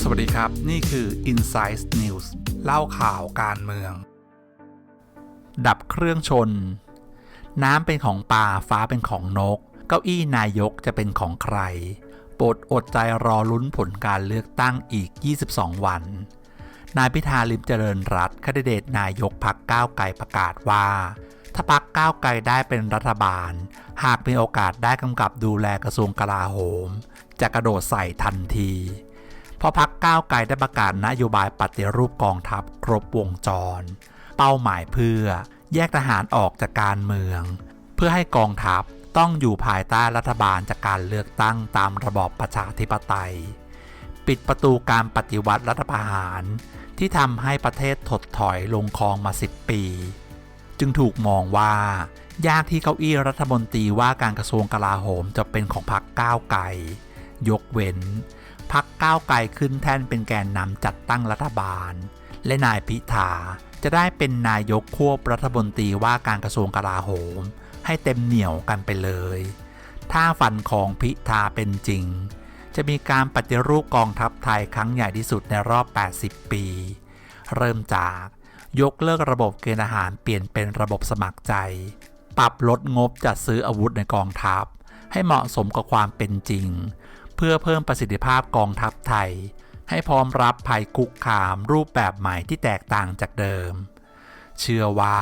สวัสดีครับ นี่คือ Insight News เล่าข่าวการเมือง ดับเครื่องชน น้ำเป็นของป่าฟ้าเป็นของนก เก้าอี้นายกจะเป็นของใครโปรดอดใจรอลุ้นผลการเลือกตั้งอีก 22 วัน นายพิธาลิมเจริญรัตน์คดเดตนายกพักก้าวไกลประกาศว่า ถ้าพักก้าวไกลได้เป็นรัฐบาล หากมีโอกาสได้กำกับดูแลกระทรวงกลาโหม จะกระโดดใส่ทันที เพราะพักก้าวไกลได้ประกาศนโยบายปฏิรูปกองทัพครบวงจร เป้าหมายเพื่อแยกทหารออกจากการเมือง เพื่อให้กองทัพต้องอยู่ภายใต้รัฐบาลจากการเลือกตั้งตามระบอบประชาธิปไตย ปิดประตูการปฏิวัติรัฐประหาร ที่ทำให้ประเทศถดถอยลงคลองมา10ปี จึงถูกมองว่ายากที่เก้าอี้รัฐมนตรีว่าการกระทรวงกลาโหมจะเป็นของพรรคก้าวไกล ยกเว้นพักก้าวไกลขึ้นแท่นเป็นแกนนำจัดตั้งรัฐบาล และนายพิธาจะได้เป็นนายกควบรัฐมนตรีว่าการกระทรวงกลาโหม ให้เต็มเหนี่ยวกันไปเลย ถ้าฝันของพิธาเป็นจริง จะมีการปฏิรูปกองทัพไทยครั้งใหญ่ที่สุดในรอบ 80 ปี เริ่มจาก ยกเลิกระบบเกณฑ์อาหารเปลี่ยนเป็นระบบสมัครใจ ปรับลดงบจัดซื้ออาวุธในกองทัพ ให้เหมาะสมกับความเป็นจริง เพื่อเพิ่มประสิทธิภาพกองทัพไทย ให้พร้อมรับภัยคุกคามรูปแบบใหม่ที่แตกต่างจากเดิม เชื่อว่า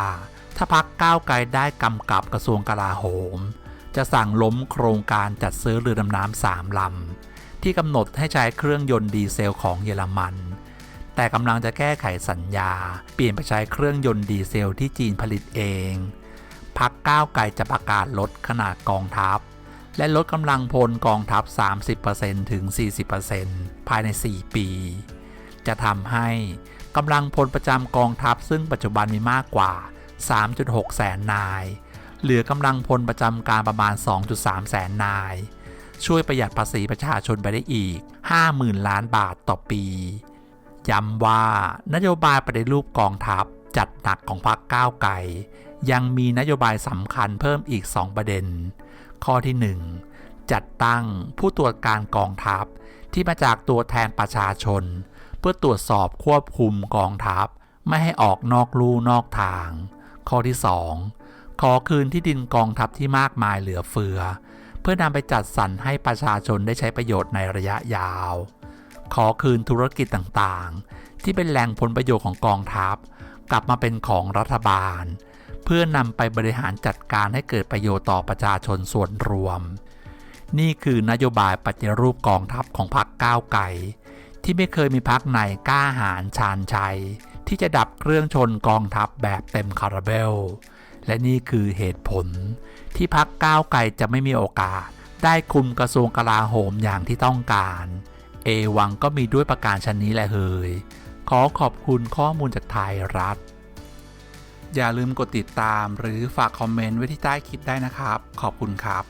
ถ้าพักก้าวไกลได้กำกับกระทรวงกลาโหม จะสั่งล้มโครงการจัดซื้อเรือดำน้ำสามลำที่กำหนดให้ใช้เครื่องยนต์ดีเซลของเยอรมัน แต่กำลังจะแก้ไขสัญญา เปลี่ยนไปใช้เครื่องยนต์ดีเซลที่จีนผลิตเองพักก้าวไกลจะประกาศลดขนาดกองทัพ และลดกำลังพลกองทัพ 30%ถึง 40%ภายใน 4 ปี จะทำให้กำลังพลประจำกองทัพซึ่งปัจจุบันมีมากกว่า 3.6 แสนนาย เหลือกำลังพลประจำการประมาณ 2.3 แสนนาย ช่วยประหยัดภาษีประชาชนไปได้อีก 50,000 ล้านบาทต่อปี ย้ำว่านโยบายปฏิรูปกองทัพจัดหนักของพรรคก้าวไกลยังมีนโยบายสำคัญเพิ่มอีก 2 ประเด็น ข้อที่ 1 จัดตั้งผู้ตรวจการกองทัพที่มาจากตัวแทนประชาชน เพื่อตรวจสอบควบคุมกองทัพ ไม่ให้ออกนอกลู่นอกทาง ข้อที่ 2 ขอคืนที่ดินกองทัพที่มากมายเหลือเฟือ เพื่อนำไปจัดสรรให้ประชาชนได้ใช้ประโยชน์ในระยะยาว ขอคืนธุรกิจต่างๆ ที่เป็นแหล่งผลประโยชน์ของกองทัพ กลับมาเป็นของรัฐบาล เพื่อนำไปบริหารจัดการให้เกิดประโยชน์ต่อประชาชนส่วนรวม นี่คือนโยบายปฏิรูปกองทัพของพรรคก้าวไกลที่ไม่เคยมีพรรคไหนกล้าหาญชาญชัย ที่จะดับเครื่องชนกองทัพแบบเต็มคาราเบล และนี่คือเหตุผล ที่พักก้าวไกลจะไม่มีโอกาสได้คุมกระทรวงกลาโหมอย่างที่ต้องการ เอวังก็มีด้วยประการชนนี้แหละเฮยขอขอบคุณข้อมูลจากไทยรัฐ อย่าลืมกดติดตามหรือฝากคอมเมนต์ไว้ที่ใต้คลิปได้นะครับ ขอบคุณครับ